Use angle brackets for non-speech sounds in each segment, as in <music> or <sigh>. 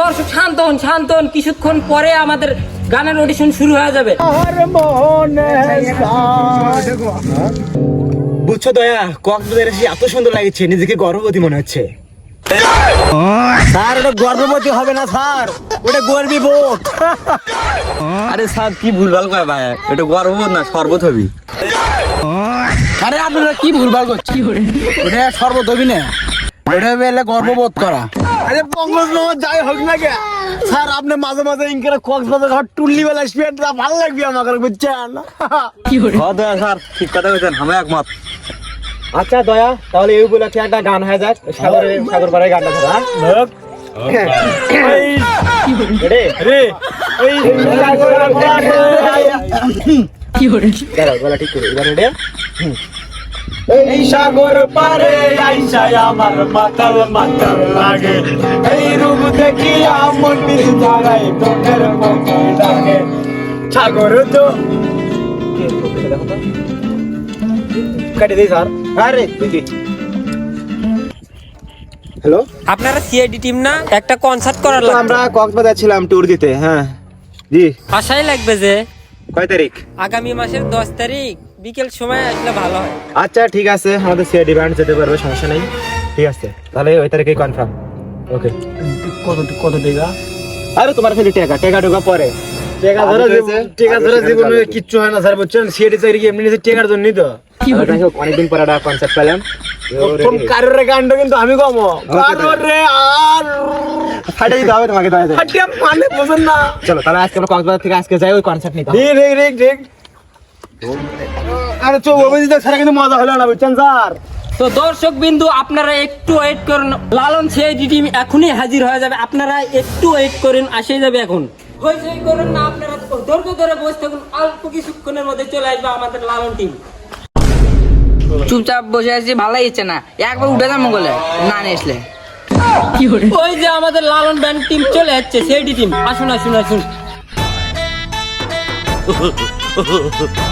দর্শক শান্ত হন শান্ত হন কিছুক্ষণ পরে আমাদের গানের অডিশন শুরু হয়ে যাবে। বুঝছ দয়া, কক্সবাজার এসে এত সুন্দর লাগছে, নিজেকে গর্ভবতী মনে হচ্ছে। স্যার, ওটা গর্ভবতী হবে না, স্যার। ওটা গর্বী বোধ। আরে স্যার, কি ভুলভাল কয় ভাই, এটা গর্ববোধ না, শরবত হবি। আরে আপনারা কি ভুলভাল করছি ওটা সর্বত হবি না ওটা বেলে গর্ববোধ করা। আরে বঙ্গোপসাগর যাই হোক না কে স্যার আপনি মাঝে মাঝে ইনকারে কক্সবাজার ঘর টুল্লি বেলা আসবেন তা ভালো লাগবে আমাকে বুঝছেন? হ্যাঁ দয়া স্যার ঠিক কথা বলছেন আমি একমত। আচ্ছা দয়া তাহলে এই উপলক্ষে একটা গান হয়ে যাক। সাগরে সাগর পাড়ায় গানটা ধরা রে রে এই সাগর দাঁড়াও গলা ঠিক করে এবার রে। এই সাগর পারে আইসায় আমার মাতাল মাতাল লাগে। এই রূপ দেখিয়া মন্দির ধারায় মতো লাগে। সাগর তো কাটে দিই স্যার। আরে দিদি হ্যালো? আপনারা সিআইডি টিম না? একটা কনসার্ট করার লাগবে। আমরা কক্সবাজার ছিলাম ট্যুর দিতে হ্যাঁ। জি। আশাই লাগবে যে কয় তারিখ? আগামী মাসের দশ তারিখ। বিকেল সময় আসলে ভালো হয়। আচ্ছা ঠিক আছে। আমাদের সিআইডি ব্যান্ড যেতে পারবে সমস্যা নেই। ঠিক আছে। তাহলে ওই তারিখে কনফার্ম ওকে কত কত টাকা? আরে তোমার খালি টাকা। টাকা ঢোকা পরে। টাকা ধরে টাকা ধরে জীবনে কিচ্ছু হয় না স্যার বুঝছেন? সিআইডি চাকরি কি এমনি টাকার জন্যই তো। হোক অনেকদিন পরে একটা কনসেপ্ট পেলাম। প্রথম কারোর গানটা কিন্তু আমি কম কারোর রে আর ফাটে দিতে হবে তোমাকে ফাটিয়া মানে বোঝেন না। চলো তাহলে আজকে আমরা কক্সবাজার থেকে আজকে যাই ওই কনসার্ট নিতে ঠিক ঠিক ঠিক ঠিক। আরে চো অভিজিৎ কিন্তু মজা হলো না বুঝছেন স্যার? তো দর্শক বিন্দু আপনারা একটু ওয়েট করুন। লালন সিআইডি টিম এখনই হাজির হয়ে যাবে। আপনারা একটু ওয়েট করুন আসে যাবে এখন। হইচই করুন না আপনারা ধৈর্য ধরে বসে থাকুন অল্প কিছুক্ষণের মধ্যে চলে আসবে আমাদের লালন টিম চুপচাপ বসে আছি ভালো লাগছে না। একবার উঠে যাব বলে না নিয়ে ওই যে আমাদের লালন ব্যান্ড টিম চলে যাচ্ছে সিআইডি টিম আসুন আসুন আসুন। <laughs>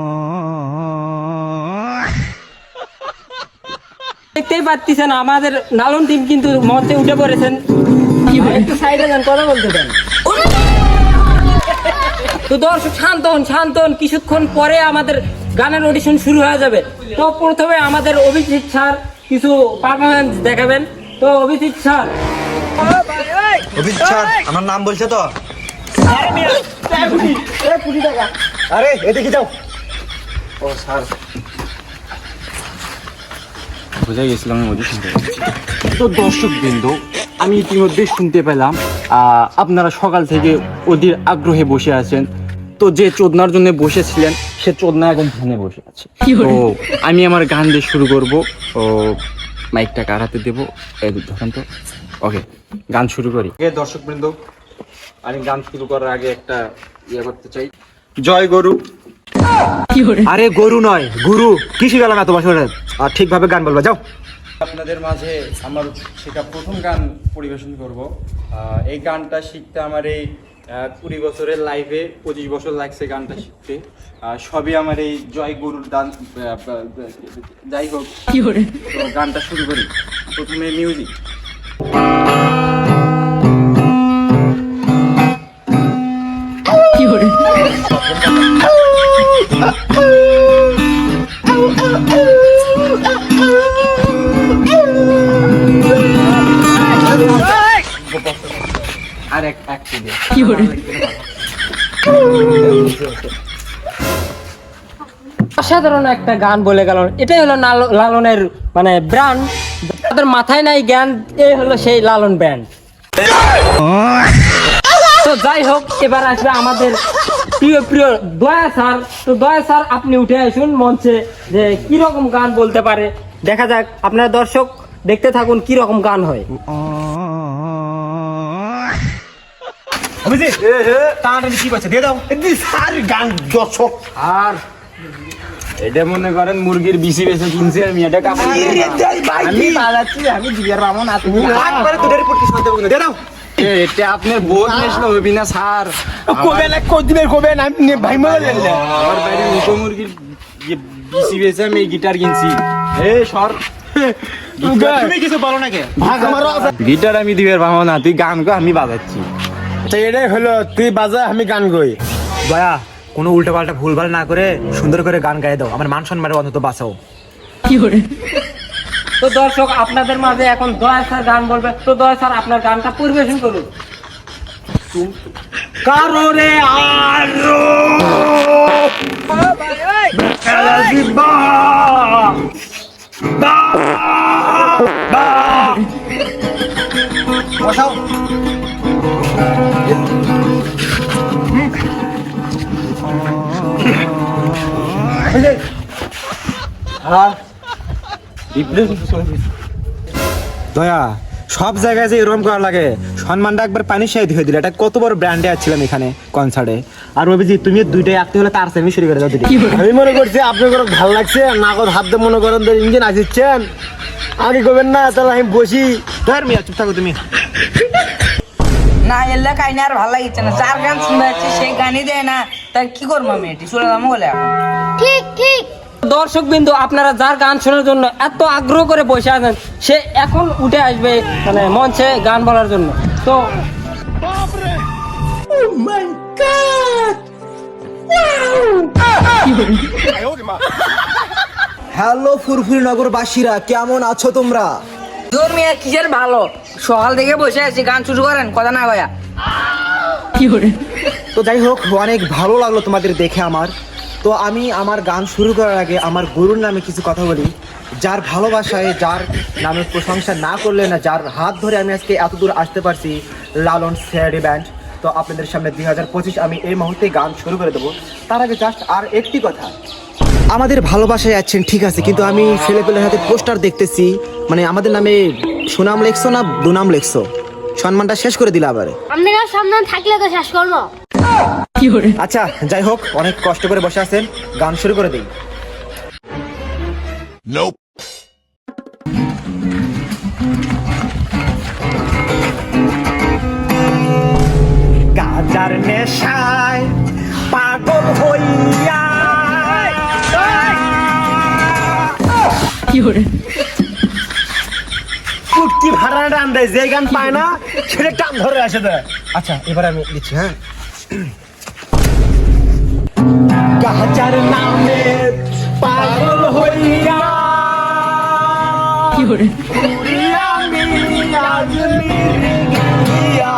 দেখতেই পাচ্ছেন আমাদের লালন টিম কিন্তু মঞ্চে উঠে পড়েছেন একটু সাইডে যান কথা বলতে দেন তো দর্শক শান্ত হন শান্ত হন কিছুক্ষণ পরে আমাদের গানের অডিশন শুরু হয়ে যাবে তো প্রথমে আমাদের অভিজিৎ স্যার কিছু পারফরমেন্স দেখাবেন তো অভিজিৎ স্যার অভিজিৎ স্যার আমার নাম বলছে তো আরে এদিকে যাও বুঝে গেছিলাম আমি ওদের শুনতে তো দর্শক বৃন্দ আমি ইতিমধ্যে শুনতে পেলাম আপনারা সকাল থেকে ওদের আগ্রহে বসে আছেন। তো যে চোদনার জন্য বসেছিলেন সে চোদনা এখন ধ্যানে বসে আছে। তো আমি আমার গান দিয়ে শুরু করব। ও মাইকটা কার হাতে দেবো? ধরেন তো। ওকে গান শুরু করি। দর্শক বৃন্দ আমি গান শুরু করার আগে একটা ইয়ে করতে চাই। জয় গরু। আরে গরু নয় গুরু। কি শিখালাম এত বছর? আর ঠিকভাবে গান বলবা যাও। আপনাদের মাঝে আমার শেখা প্রথম গান পরিবেশন করব। আহ, এই গানটা শিখতে আমার এই আহ, কুড়ি বছরের লাইফে পঁচিশ বছর লাগছে গানটা শিখতে। সবই আমার এই জয় গুরুর দান যাই হোক। গানটা শুরু করি। প্রথমে মিউজিক অসাধারণ একটা গান বলে গেল। এটাই হলো লালনের মানে ব্র্যান্ড তাদের মাথায় নাই জ্ঞান এই হলো সেই লালন ব্র্যান্ড তো যাই হোক এবার আসবে আমাদের প্রিয় প্রিয় দয়া স্যার। তো দয়া স্যার আপনি উঠে আসুন মঞ্চে যে কি রকম গান বলতে পারে। দেখা যাক আপনারা দর্শক দেখতে থাকুন কি রকম গান হয়। বুঝলি টানাটানি কি করছে? দিয়ে দাও। গান দর্শক। আর এটা মনে করেন মুরগির বিসি বেছে কিনছে আমি এটা কাপড় আমি বাজাচ্ছি আমি জিগার মামন না একবারে তোদের রিপোর্ট কি শুনতে পাবো দাও। এটা আপনার বোধ নেসলো হবি না স্যার কবে না কদিনের কবে না আমি ভাই মরে আমার বাইরে উটো মুরগির বিসি আমি গিটার কিনছি। এ সর। তুমি কিছু বলো না কে ভাগ আমার গিটার আমি দিবের ভাবো না তুই গান গো আমি বাজাচ্ছি। তো এটাই হলো তুই বাজা আমি গান গই। দয়া কোনো উল্টো পাল্টা ভুলভাল না করে সুন্দর করে গান গায়ে দাও। আমার মান সম্মানের অন্তত বাঁচাও। তো দর্শক আপনাদের মাঝে এখন দয়া স্যার গান বলবে। তো দয়া স্যার আপনার গানটা পরিবেশন করুন। কারোরে আরও বসাও। দয়া সব জায়গায় যে এরকম করা লাগে সম্মানটা একবার পানি সাই ধুয়ে দিলে। এটা কত বড় ব্র্যান্ডে আসছিলাম এখানে কনসার্টে আর অভিজিৎ তুমি দুইটাই আঁকতে হলে তার সেমি শুরু করে দাও দিদি আমি মনে করছি আপনার ভালো লাগছে না নাগদ হাত দিয়ে মনে করেন ইঞ্জিন আসিচ্ছেন। আগে করবেন না তাহলে আমি বসি। ধর মিয়া চুপ থাকো তুমি। না এলে কাহিনী আর ভালো লাগছে না। যার গান শুনতে যাচ্ছে সেই গানই দেয় না। তাই কি করব আমি এটি? চলে যাব বলে ঠিক ঠিক। দর্শক বিন্দু আপনারা যার গান শোনার জন্য এত আগ্রহ করে বসে আছেন সে এখন উঠে আসবে মানে মঞ্চে গান বলার জন্য। তো হ্যালো ফুরফুরি নগরবাসীরা কেমন আছো তোমরা? তোর মেয়ে কিসের ভালো। সকাল থেকে বসে আছি গান শুরু করেন কথা না কয়া। তো যাই হোক অনেক ভালো লাগল তোমাদের দেখে আমার। তো আমি আমার গান শুরু করার আগে আমার গুরুর নামে কিছু কথা বলি। যার ভালোবাসায় যার নামে প্রশংসা না করলে না যার হাত ধরে আমি আজকে এত দূর আসতে পারছি লালন স্যারি ব্যান্ড। তো আপনাদের সামনে দুই হাজার পঁচিশ আমি এই মুহূর্তে গান শুরু করে দেবো। তার আগে জাস্ট আর একটি কথা। আমাদের ভালোবাসায় আছেন ঠিক আছে কিন্তু আমি ছেলে পেলের হাতে পোস্টার দেখতেছি। মানে আমাদের নামে সুনাম লেখছো না দুনাম লেখছো? সম্মানটা শেষ করে দিলে আবার। আপনারা সামনে থাকলে তো শেষ করব। আচ্ছা যাই হোক অনেক কষ্ট করে বসে আছেন গান শুরু করে দিই গাজার নেশায় পাগল হইয়া কুটকি ভাড়া টান দেয় যে গান পায় না সেটা টান ধরে আসে দেয়। আচ্ছা এবার আমি দিচ্ছি হ্যাঁ? গাজার নামে পাগল হইয়া উড়িয়া মিলিয়া। মিলিয়া।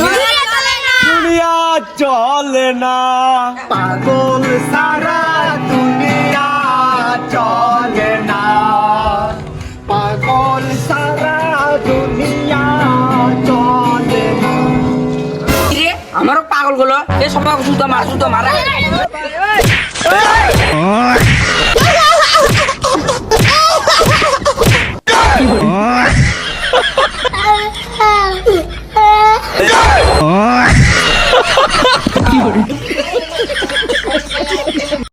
দুনিয়া চলে না। পাগল সারা দুনিয়া চলে না। পাগল সারা দুনিয়া চলে না। আমারও পাগলগুলো এ সবাই সুতো মার সুতো মারা।